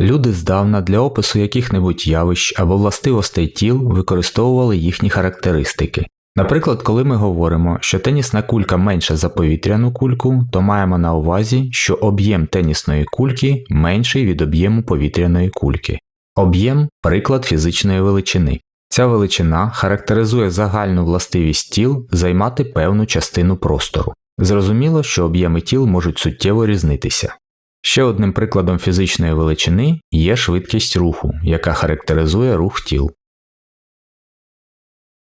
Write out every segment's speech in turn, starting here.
Люди здавна для опису яких-небудь явищ або властивостей тіл використовували їхні характеристики. Наприклад, коли ми говоримо, що тенісна кулька менша за повітряну кульку, то маємо на увазі, що об'єм тенісної кульки менший від об'єму повітряної кульки. Об'єм приклад фізичної величини. Ця величина характеризує загальну властивість тіл займати певну частину простору. Зрозуміло, що об'єми тіл можуть суттєво різнитися. Ще одним прикладом фізичної величини є швидкість руху, яка характеризує рух тіл.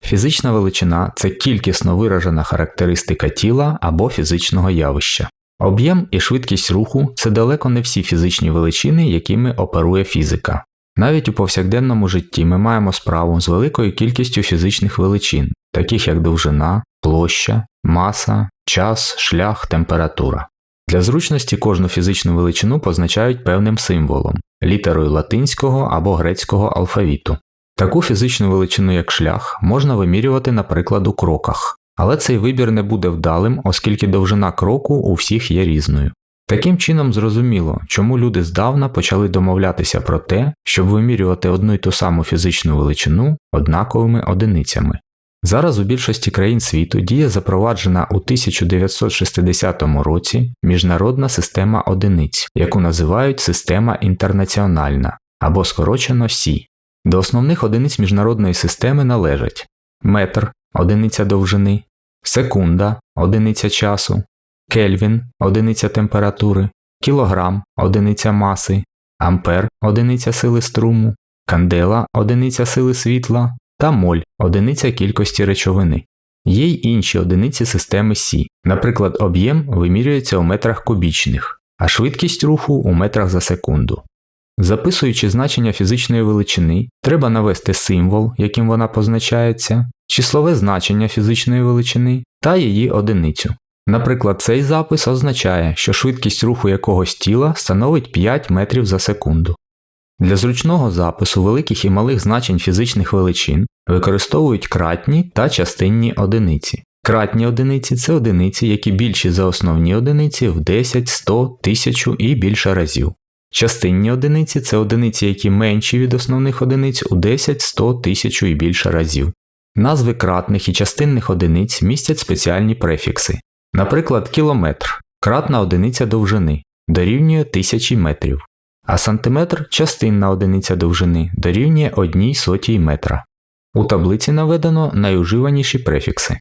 Фізична величина це кількісно виражена характеристика тіла або фізичного явища. Об'єм і швидкість руху це далеко не всі фізичні величини, якими оперує фізика. Навіть у повсякденному житті ми маємо справу з великою кількістю фізичних величин, таких як довжина, площа, маса, час, шлях, температура. Для зручності кожну фізичну величину позначають певним символом літерою латинського або грецького алфавіту. Таку фізичну величину, як шлях, можна вимірювати, наприклад, у кроках, але цей вибір не буде вдалим, оскільки довжина кроку у всіх є різною. Таким чином зрозуміло, чому люди здавна почали домовлятися про те, щоб вимірювати одну й ту саму фізичну величину однаковими одиницями. Зараз у більшості країн світу діє запроваджена у 1960 році міжнародна система одиниць, яку називають система інтернаціональна або скорочено СІ. До основних одиниць міжнародної системи належать метр одиниця довжини, секунда одиниця часу, кельвін одиниця температури, кілограм одиниця маси, ампер одиниця сили струму, кандела одиниця сили світла та моль одиниця кількості речовини. Є й інші одиниці системи Сі, наприклад, об'єм вимірюється у метрах кубічних, а швидкість руху у метрах за секунду. Записуючи значення фізичної величини, треба навести символ, яким вона позначається, числове значення фізичної величини та її одиницю. Наприклад, цей запис означає, що швидкість руху якогось тіла становить 5 метрів за секунду. Для зручного запису великих і малих значень фізичних величин використовують кратні та частинні одиниці. Кратні одиниці це одиниці, які більші за основні одиниці в 10, 100, 1000 і більше разів. Частинні одиниці це одиниці, які менші від основних одиниць у 10, 100, 1000 і більше разів. Назви кратних і частинних одиниць містять спеціальні префікси. Наприклад, кілометр кратна одиниця довжини дорівнює тисячі метрів, а сантиметр частинна одиниця довжини дорівнює одній сотій метра. У таблиці наведено найуживаніші префікси.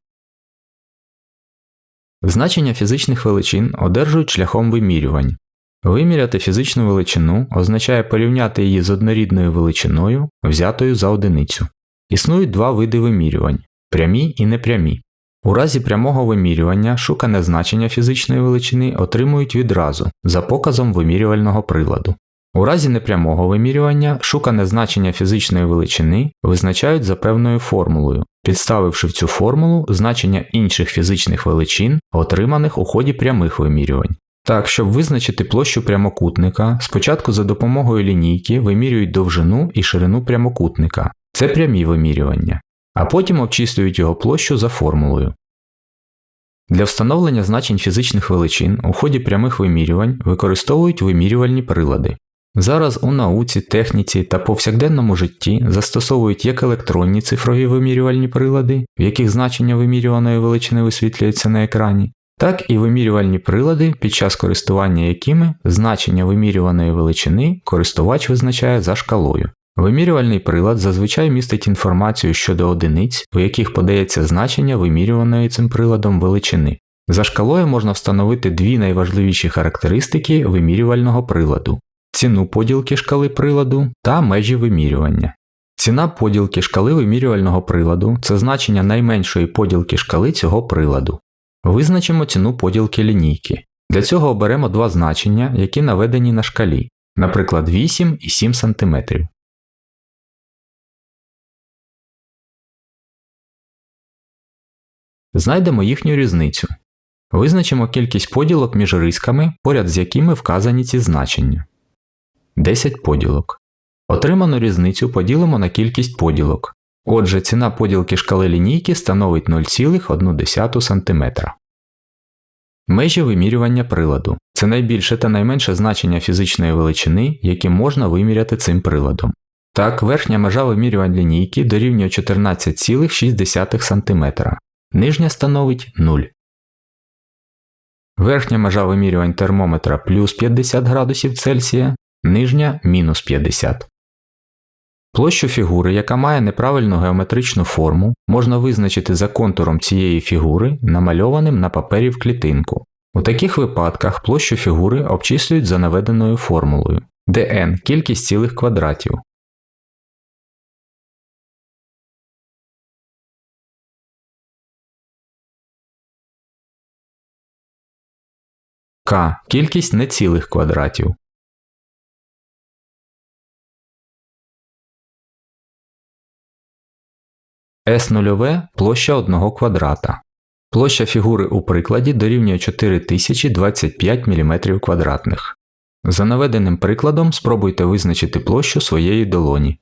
Значення фізичних величин одержують шляхом вимірювань. Виміряти фізичну величину означає порівняти її з однорідною величиною, взятою за одиницю. Існують два види вимірювань прямі і непрямі. У разі прямого вимірювання шукане значення фізичної величини отримують відразу за показом вимірювального приладу. У разі непрямого вимірювання шукане значення фізичної величини визначають за певною формулою, підставивши в цю формулу значення інших фізичних величин, отриманих у ході прямих вимірювань. Так, щоб визначити площу прямокутника, спочатку за допомогою лінійки вимірюють довжину і ширину прямокутника це прямі вимірювання, а потім обчислюють його площу за формулою. Для встановлення значень фізичних величин у ході прямих вимірювань використовують вимірювальні прилади. Зараз у науці, техніці та повсякденному житті застосовують як електронні цифрові вимірювальні прилади, в яких значення вимірюваної величини висвітлюється на екрані, так і вимірювальні прилади, під час користування якими значення вимірюваної величини користувач визначає за шкалою. Вимірювальний прилад зазвичай містить інформацію щодо одиниць, у яких подається значення вимірюваної цим приладом величини. За шкалою можна встановити дві найважливіші характеристики вимірювального приладу ціну поділки шкали приладу та межі вимірювання. Ціна поділки шкали вимірювального приладу це значення найменшої поділки шкали цього приладу. Визначимо ціну поділки лінійки. Для цього оберемо два значення, які наведені на шкалі, наприклад, 8 і 7 см. Знайдемо їхню різницю. Визначимо кількість поділок між рисками, поряд з якими вказані ці значення. 10 поділок. Отриману різницю поділимо на кількість поділок. Отже, ціна поділки шкали лінійки становить 0,1 см. Межі вимірювання приладу. це найбільше та найменше значення фізичної величини, які можна виміряти цим приладом. Так, верхня межа вимірювань лінійки дорівнює 14,6 см, нижня становить 0. Верхня межа вимірювань термометра плюс 50 градусів Цельсія, нижня мінус 50. Площу фігури, яка має неправильну геометричну форму, можна визначити за контуром цієї фігури, намальованим на папері в клітинку. У таких випадках площу фігури обчислюють за наведеною формулою, де n – кількість цілих квадратів. К – кількість нецілих квадратів. S0 – площа одного квадрата. Площа фігури у прикладі дорівнює 4025 мм. За наведеним прикладом спробуйте визначити площу своєї долоні.